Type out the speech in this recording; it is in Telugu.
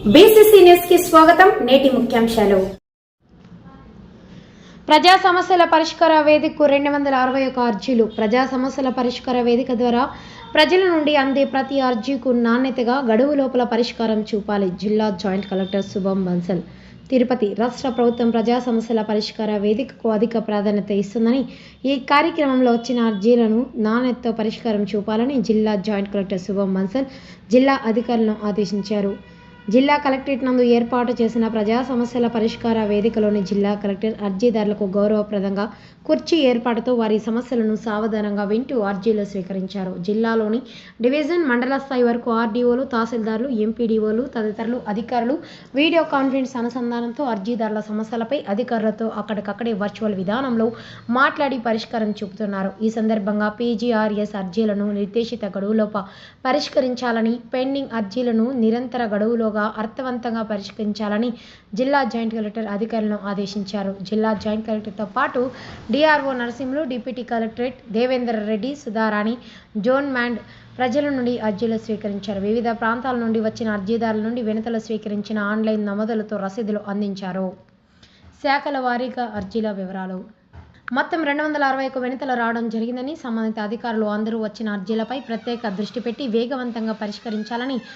కి స్వాగతం నేటి ముఖ్యాంశాలు. ప్రజా సమస్యల పరిష్కార వేదికకు రెండు వందల అరవై ఒక అర్జీలు. ప్రజా సమస్యల పరిష్కార వేదిక ద్వారా ప్రజల నుండి అందే ప్రతి అర్జీకు నాణ్యతగా గడువు లోపల పరిష్కారం చూపాలి. జిల్లా జాయింట్ కలెక్టర్ శుభం బన్సల్. తిరుపతి రాష్ట్ర ప్రభుత్వం ప్రజా సమస్యల పరిష్కార వేదికకు అధిక ప్రాధాన్యత ఇస్తుందని ఈ కార్యక్రమంలో వచ్చిన అర్జీలను నాణ్యతతో పరిష్కారం చూపాలని జిల్లా జాయింట్ కలెక్టర్ శుభం బన్సల్ జిల్లా అధికారులను ఆదేశించారు. జిల్లా కలెక్టరేట్ నందు ఏర్పాటు చేసిన ప్రజా సమస్యల పరిష్కార వేదికలోని జిల్లా కలెక్టర్ అర్జీదారులకు గౌరవప్రదంగా కుర్చీ ఏర్పాటుతో వారి సమస్యలను సావధానంగా వింటూ అర్జీలు స్వీకరించారు. జిల్లాలోని డివిజన్ మండల స్థాయి వరకు ఆర్డీఓలు తహసీల్దారులు ఎంపీడీఓలు తదితరులు అధికారులు వీడియో కాన్ఫరెన్స్ అనుసంధానంతో అర్జీదారుల సమస్యలపై అధికారులతో అక్కడికక్కడే వర్చువల్ విధానంలో మాట్లాడి పరిష్కారం చూపుతున్నారు. ఈ సందర్భంగా పీజీఆర్ఎస్ అర్జీలను నిర్దేశిత గడువులోప పరిష్కరించాలని పెండింగ్ అర్జీలను నిరంతర గడువులో గడువులోగా అర్థవంతంగా పరిష్కరించాలని జిల్లా జాయింట్ కలెక్టర్ అధికారులను ఆదేశించారు. జిల్లా జాయింట్ కలెక్టర్తో పాటు DRO Narasimhulu deputy collectorate Devender Reddy Sudharani zone మ్యాండ్ ప్రజల నుండి అర్జీలు స్వీకరించారు. వివిధ ప్రాంతాల నుండి వచ్చిన అర్జీదారుల నుండి వినతలు స్వీకరించిన ఆన్లైన్ నమోదులతో రసీదులు అందించారు. శాఖల వారీగా అర్జీల వివరాలు. మొత్తం రెండు వందల అరవై ఒక వినతలు రావడం జరిగిందని సంబంధిత అధికారులు అందరూ వచ్చిన అర్జీలపై ప్రత్యేక దృష్టి పెట్టి వేగవంతంగా పరిష్కరించాలని